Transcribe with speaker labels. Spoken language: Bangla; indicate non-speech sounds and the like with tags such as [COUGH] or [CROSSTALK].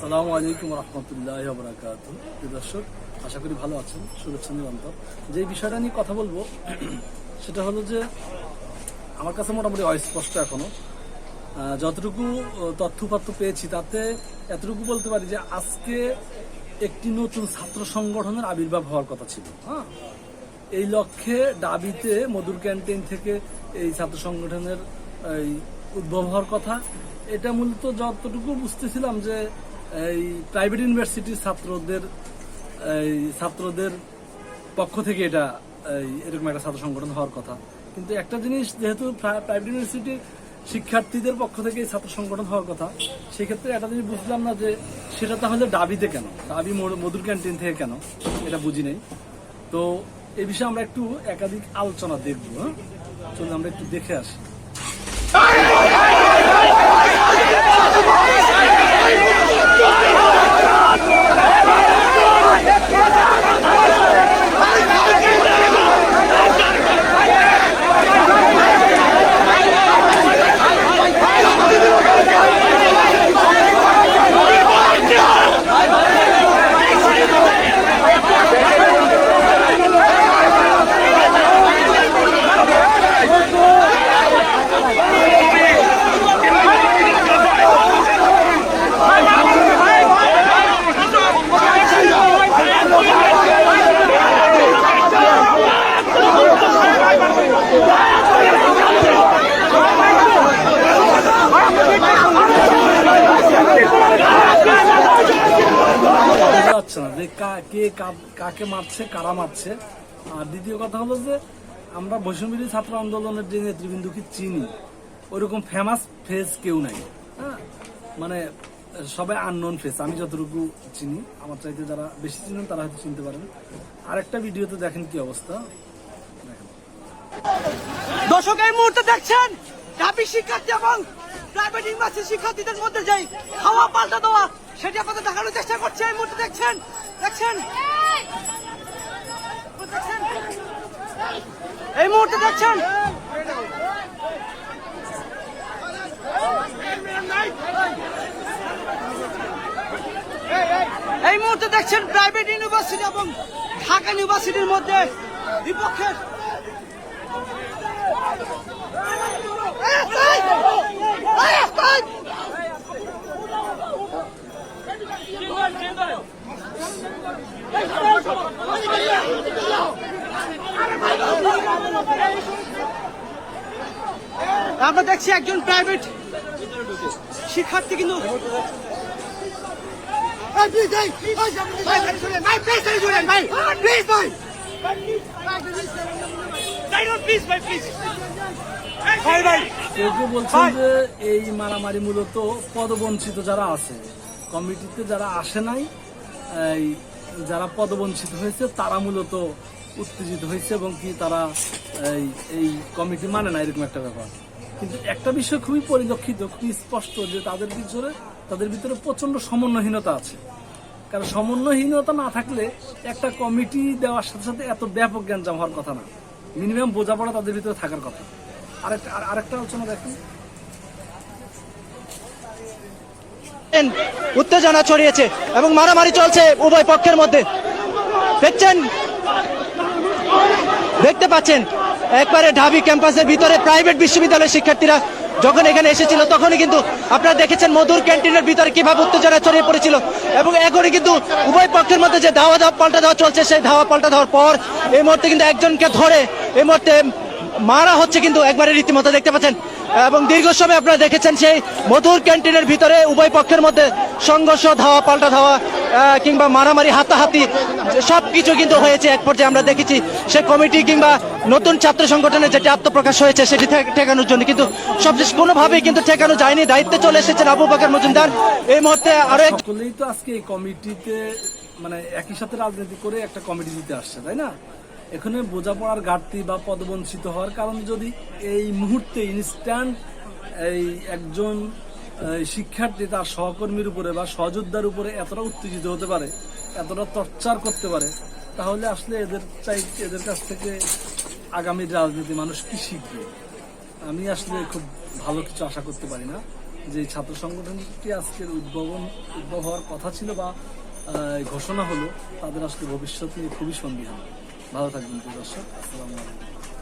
Speaker 1: আসসালামু আলাইকুম রহমতুল্লাহ বরাকাত দর্শক, আশা করি ভালো আছেন, শুভেচ্ছা নিরন্তর। যে বিষয়টা নিয়ে কথা বলব, [CLEARS THROAT] সেটা হলো যে, আমার কাছে মোটামুটি অস্পষ্ট এখনও। যতটুকু তথ্যপাত্র পেয়েছি, তাতে এতটুকু বলতে পারি যে, আজকে একটি নতুন ছাত্র সংগঠনের আবির্ভাব হওয়ার কথা ছিল হ্যাঁ? এই লক্ষ্যে ডাবিতে মধুর ক্যান্টিন থেকে এই ছাত্র সংগঠনের উদ্ভব হওয়ার কথা। এটা মূলত যতটুকু বুঝতেছিলাম যে এই প্রাইভেট ইউনিভার্সিটির ছাত্রদের, এই ছাত্রদের পক্ষ থেকে এটা এরকম একটা ছাত্র সংগঠন হওয়ার কথা। কিন্তু একটা জিনিস, যেহেতু প্রাইভেট ইউনিভার্সিটির শিক্ষার্থীদের পক্ষ থেকে ছাত্র সংগঠন হওয়ার কথা, সেক্ষেত্রে একটা জিনিস বুঝলাম না যে সেটা তাহলে ডাবিতে কেন? ডাবি মধুর ক্যান্টিন থেকে কেন? এটা বুঝি নেই। তো এ বিষয়ে আমরা একটু একাধিক আলোচনা দেখব হ্যাঁ? চলুন আমরা একটু দেখে আসি। যাচ্ছে না যে কা- কাকে মারছে, কারা মারছে। আর দ্বিতীয় কথা হলো যে, আমরা বৈষম্যবিরোধী ছাত্র আন্দোলনের যে নেতৃবৃন্দকে চিনি ওইরকম ফেমাস ফেস কেউ নাই। হ্যাঁ? মানে সবাই আননোন ফেস আমি যতটুকু চিনি, আমার চাইতে যারা বেশি চিনেন, তারা হয়তো চিনতে পারেন। আরেকটা ভিডিওতে দেখেন কি অবস্থা।
Speaker 2: দর্শক, এই মুহূর্তে দেখছেন, ঢাবি শিক্ষার্থী এবং প্রাইভেট ইউনিভার্সিটি শিক্ষার্থীদের মধ্যে যেই হাওয়া পাল্টা দেওয়া সেটি আপনাদের দেখানোর চেষ্টা করছে এই মুহূর্তে দেখছেন দেখছেন? এই মুহূর্তে দেখছেন এই মুহূর্তে দেখছেন প্রাইভেট ইউনিভার্সিটি এবং ঢাকা ইউনিভার্সিটির মধ্যে বিপক্ষের আমরা দেখছি একজন প্রাইভেট শিক্ষার্থী কিন্তু
Speaker 1: কেউ কেউ বলছেন যে এই মারামারি মূলত পদবঞ্চিত যারা আছে। কমিটিতে যারা আসে নাই যারা পদবঞ্চিত হয়েছে তারা মূলত উত্তেজিত হয়েছে এবং কি তারা এই এই কমিটি মানে না এরকম একটা ব্যাপার। কিন্তু একটা বিষয় খুবই পরিলক্ষিত, খুবই স্পষ্ট যে তাদের ভিতরে তাদের ভিতরে প্রচণ্ড সমন্বয়হীনতা আছে। কারণ সমন্বয়হীনতা না থাকলে একটা কমিটি দেওয়ার সাথে সাথে এত ব্যাপক জ্ঞানজাম হওয়ার কথা না। মিনিমাম বোঝাপড়া তাদের ভিতরে থাকার কথা। আরেকটা আর- আরেকটা আলোচনা দেখুন।
Speaker 2: উত্তেজনা ছড়িয়েছে এবং মারামারি চলছে উভয় পক্ষের মধ্যে। দেখছেন? দেখতে পাচ্ছেন? একবারে ঢাবি ক্যাম্পাসের ভিতরে প্রাইভেট বিশ্ববিদ্যালয়ের শিক্ষার্থীরা যখন এখানে এসেছিল, তখনই কিন্তু আপনারা দেখেছেন মধুর ক্যান্টিনের ভিতরে কীভাবে উত্তেজনা ছড়িয়ে পড়েছিল এবং এখনই কিন্তু উভয় পক্ষের মধ্যে যে ধাওয়া ধাওয়া, পাল্টা দেওয়া চলছে, সেই ধাওয়া, পাল্টা দেওয়ার পর এই মুহূর্তে কিন্তু একজনকে ধরে এই মুহূর্তে মারা হচ্ছে কিন্তু একবারে রীতিমতো দেখতে পাচ্ছেন। এবং দীর্ঘ সময় আপনারা দেখেছেন সেই মধুর ক্যান্টিনের ভিতরে উভয় পক্ষের মধ্যে সংঘর্ষ, ধাওয়া, পাল্টা ধাওয়া কিংবা মারামারি, হাতাহাতি সব কিছু কিন্তু হয়েছে। এক পর্যায়ে আমরা দেখেছি সে কমিটি কিংবা নতুন ছাত্র সংগঠনের যেটি আত্মপ্রকাশ হয়েছে, সেটি ঠেকানোর জন্য। কিন্তু সবশেষ কোনোভাবেই কিন্তু ঠেকানো যায়নি। দায়িত্বে চলে এসেছেন আবু বাকর মজুমদার। এই মুহূর্তে আরও এক
Speaker 1: তো আজকে এই কমিটিতে মানে একই সাথে রাজনীতি করে একটা কমিটি দিতে আসছে, তাই না? এখানে বোঝাপড়ার ঘাটতি বা পদবঞ্চিত হওয়ার কারণে যদি এই মুহূর্তে ইনস্ট্যান্ট এই একজন শিক্ষার্থী তার সহকর্মীর উপরে বা সহযোদ্ধার উপরে এতটা উত্তেজিত হতে পারে, এতটা টর্চার করতে পারে, তাহলে আসলে এদের চাই, এদের কাছ থেকে আগামী রাজনীতি মানুষ কি শিখবে? আমি আসলে খুব ভালো কিছু আশা করতে পারি না যে ছাত্র সংগঠনটি আজকের উদ্ভাবন, উদ্ভব হওয়ার কথা ছিল বা ঘোষণা হলো, তাদের আসলে ভবিষ্যৎ নিয়ে খুবই সন্দিহান ভালো থাকবেন প্রিয় দর্শক আসসালামু আলাইকুম